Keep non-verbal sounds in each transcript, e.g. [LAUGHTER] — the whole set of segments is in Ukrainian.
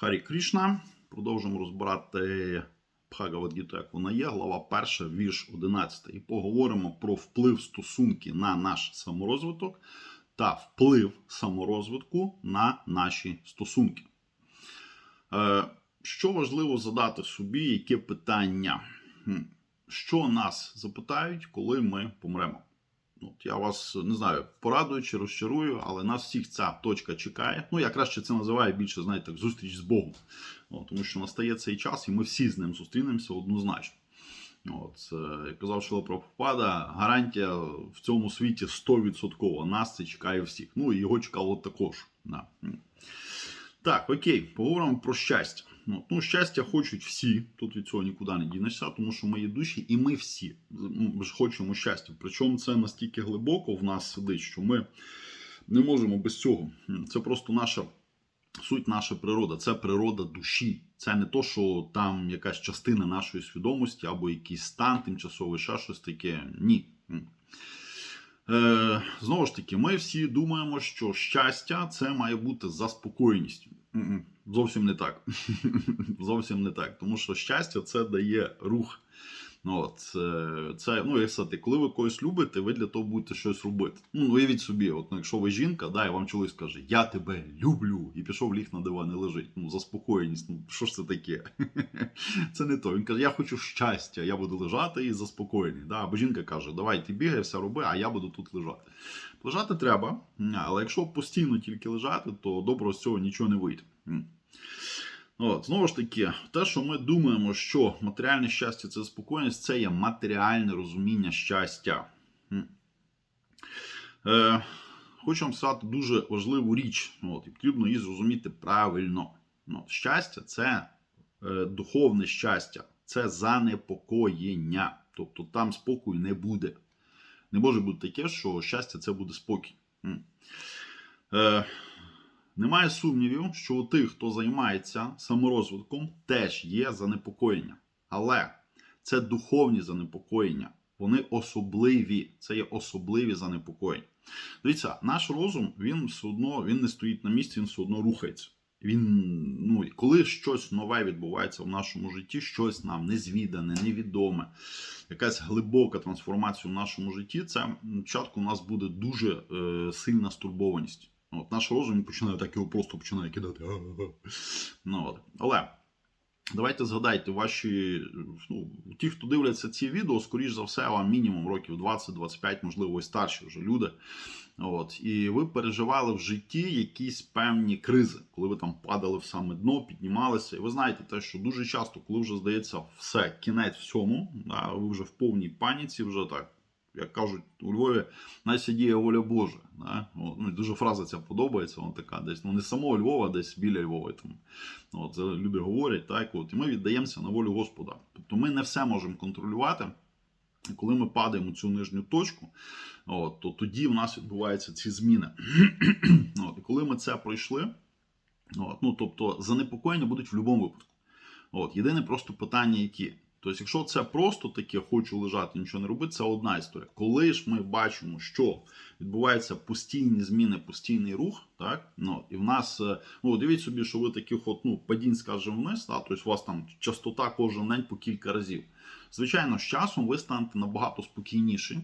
Харі Крішна. Продовжуємо розбирати Бхагавадгіту, як вона є, глава 1, вірш 11. І поговоримо про вплив стосунки на наш саморозвиток та вплив саморозвитку на наші стосунки. Е, Що важливо задати собі, яке питання? Що нас запитають, коли ми помремо? От я вас не знаю, порадую чи розчарую, але нас всіх ця точка чекає. Ну, я краще це називаю більше, знаєте, так, зустріч з Богом. От, тому що настає цей час, і ми всі з ним зустрінемося однозначно. От, е, як казав Шила Прабхупада, гарантія в цьому світі 100%. Нас це чекає всіх. Ну і його чекало також. Да. Так, окей, поговоримо про щастя. Ну, ну, щастя хочуть всі, тут від цього нікуди не дінешся, тому що ми є душі, і ми всі хочемо щастя. Причому це настільки глибоко в нас сидить, що ми не можемо без цього. Це просто наша суть, наша природа, це природа душі. Це не то, що там якась частина нашої свідомості або якийсь стан тимчасовий, ще щось таке. Ні. Е, Знову ж таки, ми всі думаємо, що щастя це має бути заспокоєністю. Зовсім не так. [LAUGHS] Зовсім не так. Тому що щастя це дає рух. Ну, От, це, це, ну, як сказати, коли ви когось любите, ви для того будете щось робити. Ну, уявіть собі, от, ну, якщо ви жінка, да, і вам чоловік скаже, я тебе люблю, і пішов ліг на диван і лежить. Ну, заспокоєність, ну що ж це таке? [LAUGHS] це не то. Він каже, я хочу щастя, я буду лежати і заспокоєний. Да? Або жінка каже, давай ти бігай, все роби, а я буду тут лежати. Лежати треба, але якщо постійно тільки лежати, то доброго з цього нічого не вийде. От, Знову ж таки, те, що ми думаємо, що матеріальне щастя це спокійність, це є матеріальне розуміння щастя. Е, Хочу вам сказати дуже важливу річ, От, і потрібно її зрозуміти правильно. От, Щастя це е, духовне щастя, це занепокоєння. Тобто там спокою не буде. Не може бути таке, що щастя це буде спокій. Е, немає сумнівів, що у тих, хто займається саморозвитком, теж є занепокоєння. Але це духовні занепокоєння. Вони особливі. Це є особливі занепокоєння. Дивіться, наш розум він все одно він не стоїть на місці, він все одно рухається. Він, ну, Коли щось нове відбувається в нашому житті, щось нам незвідане, невідоме, якась глибока трансформація в нашому житті, це спочатку у нас буде дуже е, сильна стурбованість. От, Наш розум починає так його просто починає кидати. [LAUGHS] Ну, от. Але давайте згадайте ваші. ну, Ті, хто дивляться ці відео, скоріш за все, вам мінімум років 20-25, можливо, і старші вже люди. От, І ви переживали в житті якісь певні кризи, коли ви там падали в саме дно, піднімалися. І ви знаєте те, що дуже часто, коли вже здається все, кінець всьому, да, ви вже в повній паніці, вже так як кажуть у Львові, найся діє воля Божа. Да? Ну, Дуже фраза ця подобається, вона така десь ну не самого Львова, десь біля Львова. Там. От, це люди говорять, так, от, і ми віддаємося на волю Господа. Тобто ми не все можемо контролювати. Коли ми падаємо цю нижню точку, от, то тоді в нас відбуваються ці зміни. [CLEARS THROAT] от, І коли ми це пройшли, от, ну, тобто занепокоєння будуть в будь-якому випадку. От, Єдине просто питання, які. Тобто, якщо це просто таке, хочу лежати, нічого не робити, це одна історія. Коли ж ми бачимо, що відбуваються постійні зміни, постійний рух, так ну і в нас, ну дивіть собі, що ви таких от ну падінь, скажімо, вниз, та, тобто у вас там частота кожен день по кілька разів. Звичайно, з часом ви станете набагато спокійніші.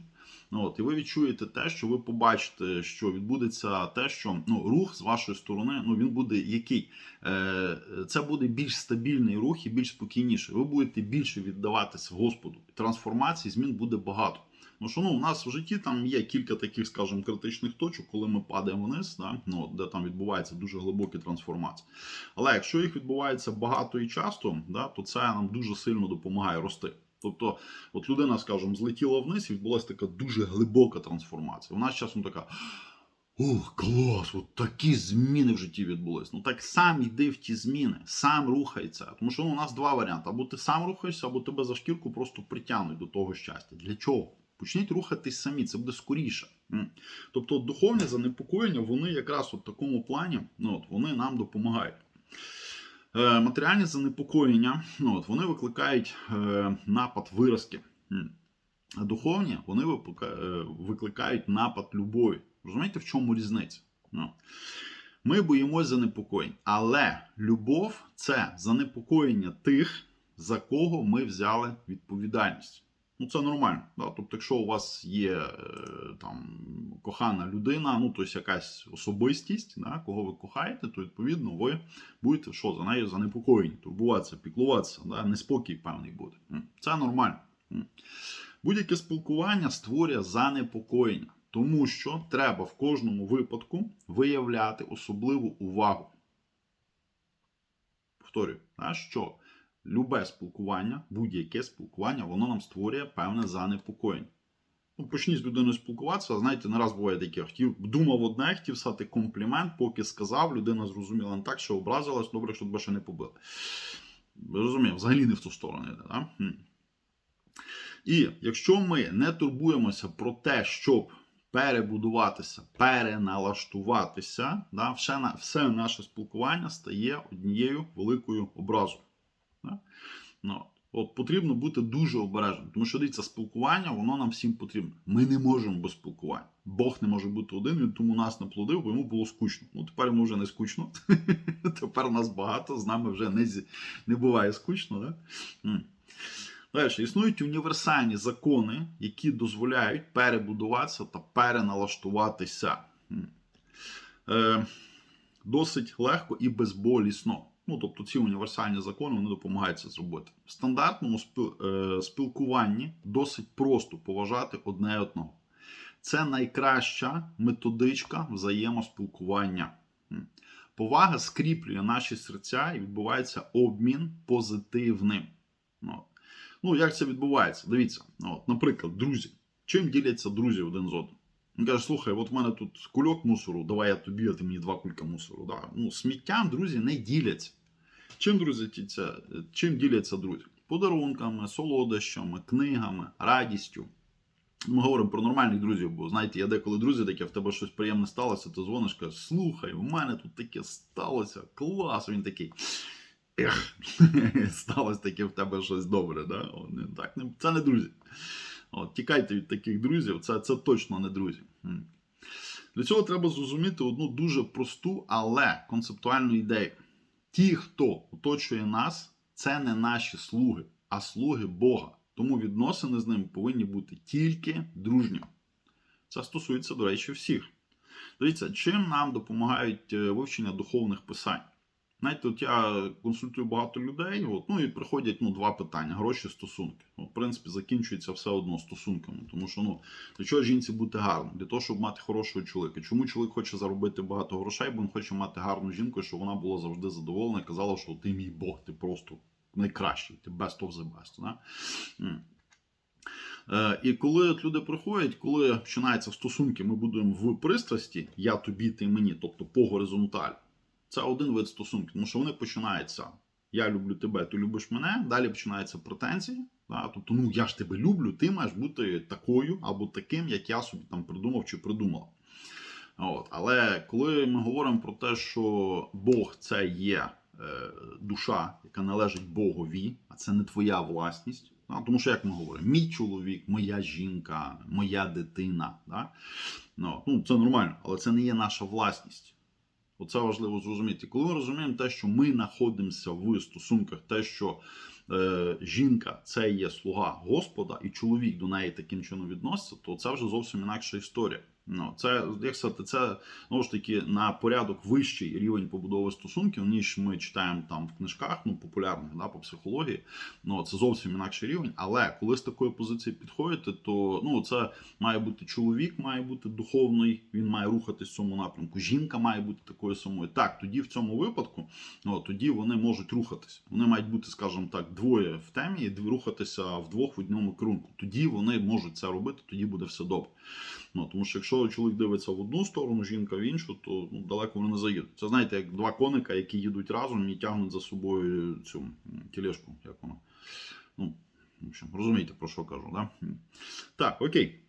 От, І ви відчуєте те, що ви побачите, що відбудеться те, що ну, рух з вашої сторони ну, він буде який? Е, Це буде більш стабільний рух і більш спокійніший. Ви будете більше віддаватися Господу. Трансформації, змін буде багато. Ну що ну, у нас в житті там є кілька таких, скажімо, критичних точок, коли ми падаємо вниз, да? ну, де там відбуваються дуже глибокі трансформації. Але якщо їх відбувається багато і часто, да, то це нам дуже сильно допомагає рости. Тобто, от людина, скажімо, злетіла вниз і відбулася така дуже глибока трансформація. Вона з часом така. Ух, клас! От такі зміни в житті відбулись. Ну так сам йди в ті зміни, сам рухайся. Тому що ну, у нас два варіанти: або ти сам рухаєшся, або тебе за шкірку просто притягнуть до того щастя. Для чого? Почніть рухатись самі, це буде скоріше. Тобто духовні занепокоєння, вони якраз у такому плані ну, от, вони нам допомагають. Е, матеріальні занепокоєння ну, от, вони викликають е, напад виразки. Духовні вони е, викликають напад любові. Розумієте, в чому різниця? Ну. Ми боїмося занепокоєнь. Але любов це занепокоєння тих, за кого ми взяли відповідальність. Ну, це нормально. Да? Тобто, якщо у вас є е, там кохана людина, ну тобто якась особистість, да, кого ви кохаєте, то відповідно ви будете що за нею занепокоєні, турбуватися, піклуватися, да? неспокій певний буде. Це нормально. Будь-яке спілкування створює занепокоєння, тому що треба в кожному випадку виявляти особливу увагу. Повторюю, да, що любе спілкування, будь-яке спілкування, воно нам створює певне занепокоєння. Ну, почніть з людиною спілкуватися, знаєте, не раз буває таке, хотів, думав одне, хотів стати комплімент, поки сказав, людина зрозуміла не так, що образилась, добре, що тебе ще не побили. Розумію, взагалі не в ту сторону йде. Да? І якщо ми не турбуємося про те, щоб перебудуватися, переналаштуватися, да, все, все наше спілкування стає однією великою образою. Ну, от потрібно бути дуже обережним, тому що дивіться, спілкування, воно нам всім потрібно. Ми не можемо без спілкування. Бог не може бути один, він тому нас наплодив, бо йому було скучно. Ну тепер йому вже не скучно. [LAUGHS] тепер нас багато, з нами вже не, не буває скучно. Да? Далі, існують універсальні закони, які дозволяють перебудуватися та переналаштуватися. Е, досить легко і безболісно. Ну, тобто ці універсальні закони вони допомагають це зробити. В стандартному е, спілкуванні досить просто поважати одне одного. Це найкраща методичка взаємоспілкування. Повага скріплює наші серця і відбувається обмін позитивним. Ну, Ну, як це відбувається? Дивіться, ну, от, наприклад, друзі. Чим діляться друзі один з одним? Він каже, слухай, от в мене тут кульок мусору, давай я тобі, а ти мені два кулька мусору. Да. Ну, сміттям друзі не діляться. Чим друзі діляться? Чим діляться друзі? Подарунками, солодощами, книгами, радістю. Ми говоримо про нормальних друзів, бо знаєте, я деколи друзі таке, в тебе щось приємне сталося, ти дзвониш, кажеш, слухай, у мене тут таке сталося, клас. Він такий. Ех, [LAUGHS] сталося таке в тебе щось добре. Да? Так, це не друзі. От, тікайте від таких друзів, це, це точно не друзі. Для цього треба зрозуміти одну дуже просту, але концептуальну ідею. Ті, хто оточує нас, це не наші слуги, а слуги Бога. Тому відносини з ними повинні бути тільки дружні. Це стосується, до речі, всіх. Дивіться, чим нам допомагають е, вивчення духовних писань. Знаєте, от я консультую багато людей, от, ну і приходять ну, два питання: гроші, стосунки. От, в принципі, закінчується все одно стосунками. Тому що ну, для чого жінці бути гарним? Для того, щоб мати хорошого чоловіка. Чому чоловік хоче заробити багато грошей, бо він хоче мати гарну жінку, щоб вона була завжди задоволена і казала, що ти мій Бог, ти просто найкращий, ти best of the best. Да? Е, І коли от люди приходять, коли починаються стосунки, ми будуємо в пристрасті, я тобі, ти мені, тобто по горизонталі. Це один вид стосунків, тому що вони починаються. Я люблю тебе, ти любиш мене. Далі починаються претензії. Да? Тобто, ну я ж тебе люблю, ти маєш бути такою або таким, як я собі там придумав чи придумала. От. Але коли ми говоримо про те, що Бог це є е, душа, яка належить Богові, а це не твоя власність. Да? Тому що, як ми говоримо, мій чоловік, моя жінка, моя дитина. Да? Ну, ну, це нормально, але це не є наша власність. Оце важливо зрозуміти. Коли ми розуміємо те, що ми знаходимося в стосунках, те, що е, жінка це є слуга Господа, і чоловік до неї таким чином відноситься, то це вже зовсім інакша історія. Ну, це, як сказати, це знову ж таки на порядок вищий рівень побудови стосунків, ніж ми читаємо там в книжках, ну популярних да, по психології. Ну це зовсім інакший рівень. Але коли з такої позиції підходите, то ну це має бути чоловік, має бути духовний, він має рухатись в цьому напрямку. Жінка має бути такою самою. Так, тоді в цьому випадку, ну тоді вони можуть рухатись. Вони мають бути, скажімо так, двоє в темі і рухатися вдвох в одному керунку. Тоді вони можуть це робити, тоді буде все добре. Ну, тому що якщо чоловік дивиться в одну сторону, жінка в іншу, то ну, далеко вони не заїдуть. Це знаєте, як два коника, які їдуть разом і тягнуть за собою цю м, тележку, як воно. Ну, в общем, розумієте, про що кажу, да? Так, окей.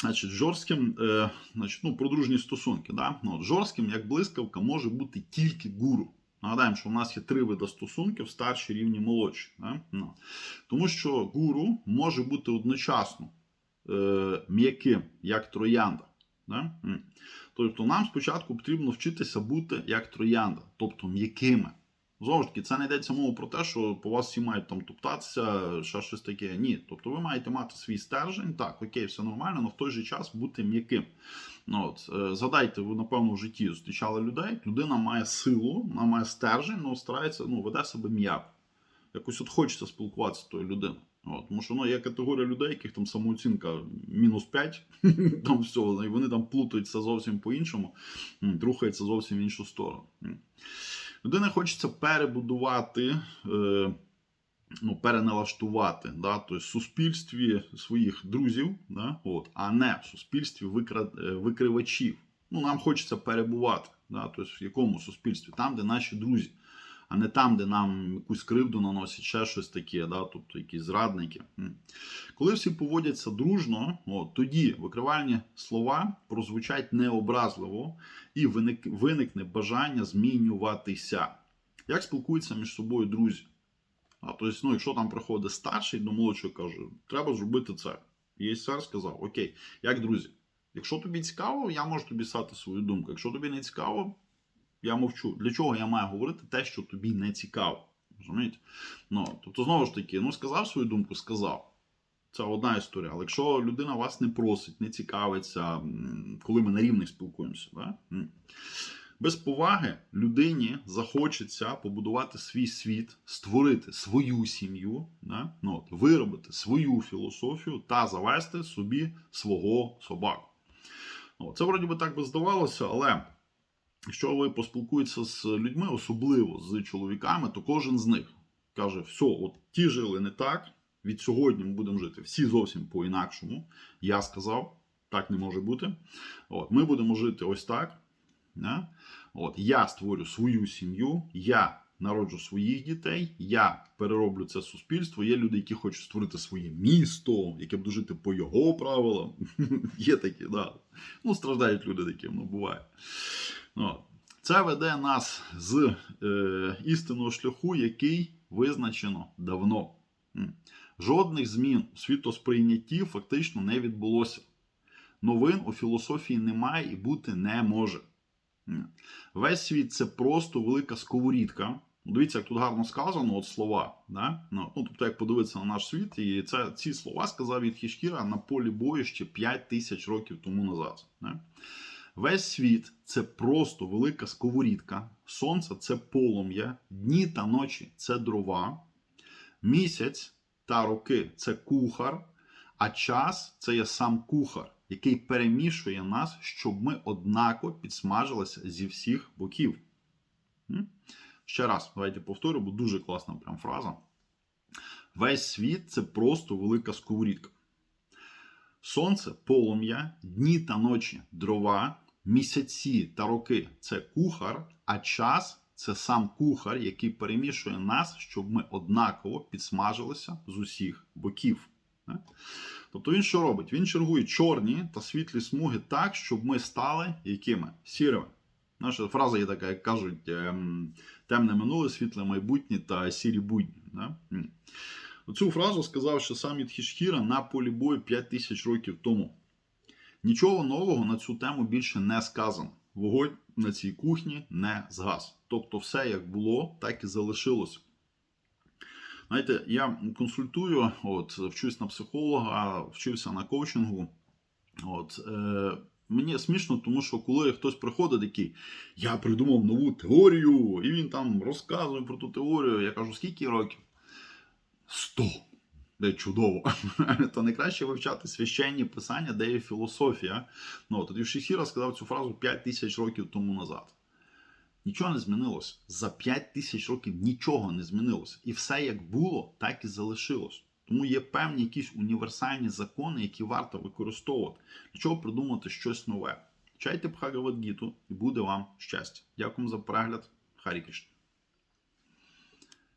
Значить, жорстким, е, значить, ну, про дружні стосунки. Да? Ну, от, жорстким, як блискавка, може бути тільки гуру. Нагадаємо, що у нас є три види стосунків: старші, рівні, молодші. Да? Ну. Тому що гуру може бути одночасно е, м'яким, як троянда, Да? Тобто нам спочатку потрібно вчитися бути як троянда, тобто м'якими. Знову ж таки, це не йдеться мова про те, що по вас всі мають там топтатися, ще щось таке. Ні. Тобто ви маєте мати свій стержень, так, окей, все нормально, але в той же час бути м'яким. Ну, от, е, згадайте, ви, напевно, в житті зустрічали людей. Людина має силу, вона має стержень, але старається, ну, веде себе м'яко. Якось от хочеться спілкуватися з тою людиною. От, тому що ну, є категорія людей, яких там самооцінка мінус 5, [LAUGHS] там всього, і вони там плутаються зовсім по-іншому, рухаються зовсім в іншу сторону. Людина хочеться перебудувати, е, ну, переналаштувати да, тобто в суспільстві своїх друзів, да, от, а не в суспільстві е, викривачів. Ну, нам хочеться перебувати. Да, тобто в якому суспільстві? Там, де наші друзі, а не там, де нам якусь кривду наносять, ще щось таке, да, тобто якісь зрадники. Коли всі поводяться дружно, от, тоді викривальні слова прозвучать необразливо і виник, виникне бажання змінюватися. Як спілкуються між собою друзі? А тобто, ну, якщо там приходить старший до молодшого каже, треба зробити це. І єсер сказав: Окей, як друзі, якщо тобі цікаво, я можу тобі стати свою думку. Якщо тобі не цікаво, я мовчу. Для чого я маю говорити те, що тобі не цікаво? Розумієте? Ну, тобто, знову ж таки, ну сказав свою думку, сказав. Це одна історія. Але якщо людина вас не просить, не цікавиться, коли ми на рівних спілкуємося, да? без поваги людині захочеться побудувати свій світ, створити свою сім'ю, да? ну, от, виробити свою філософію та завести собі свого собаку. О, Це вроді би так би здавалося, але якщо ви поспілкуєтеся з людьми, особливо з чоловіками, то кожен з них каже: все, от ті жили не так. Від сьогодні ми будемо жити всі зовсім по-інакшому. Я сказав, так не може бути. От, Ми будемо жити ось так. Да? От, я створю свою сім'ю, я народжу своїх дітей, я перероблю це суспільство. Є люди, які хочуть створити своє місто, яке буде жити по його правилам. [LAUGHS] Є такі, да. Ну, страждають люди такі, ну буває. От. Це веде нас з е, істинного шляху, який визначено давно. Жодних змін у світосприйнятті фактично не відбулося. Новин у філософії немає і бути не може. Весь світ це просто велика сковорідка. Дивіться, як тут гарно сказано, от слова. Да? Ну, ну, тобто, як подивитися на наш світ, і це, ці слова сказав від Хішкіра на полі бою ще 5 тисяч років тому назад. Да? Весь світ це просто велика сковорідка, сонце це полум'я, дні та ночі це дрова, місяць та роки це кухар, а час це є сам кухар, який перемішує нас, щоб ми однаково підсмажилися зі всіх боків. Ще раз, давайте повторю, бо дуже класна прям фраза. Весь світ це просто велика сковорідка. Сонце полум'я, дні та ночі дрова, місяці та роки це кухар, а час це сам кухар, який перемішує нас, щоб ми однаково підсмажилися з усіх боків. Е? Тобто він що робить? Він чергує чорні та світлі смуги так, щоб ми стали якими? Сірими. Наша фраза є така, як кажуть, ем, темне минуле, світле майбутнє та сірі будні. Да? М. Цю фразу сказав ще сам Ідхішхіра на полі бою 5 тисяч років тому. Нічого нового на цю тему більше не сказано. Вогонь на цій кухні не згас. Тобто, все як було, так і залишилося. Знаєте, я консультую, от, вчусь на психолога, вчився на коучингу. От, е, мені смішно, тому що коли хтось приходить такий, я придумав нову теорію, і він там розказує про ту теорію. Я кажу, скільки років? Сто. Чудово. [LAUGHS] То найкраще вивчати священні писання, де є філософія. Ну, тоді Шехіра сказав цю фразу 5 тисяч років тому назад. Нічого не змінилося. За 5 тисяч років нічого не змінилося. І все як було, так і залишилось. Тому є певні якісь універсальні закони, які варто використовувати. Для чого придумати щось нове? Чайте Бхагавадгіту і буде вам щастя. Дякую за перегляд. Харі Кришна.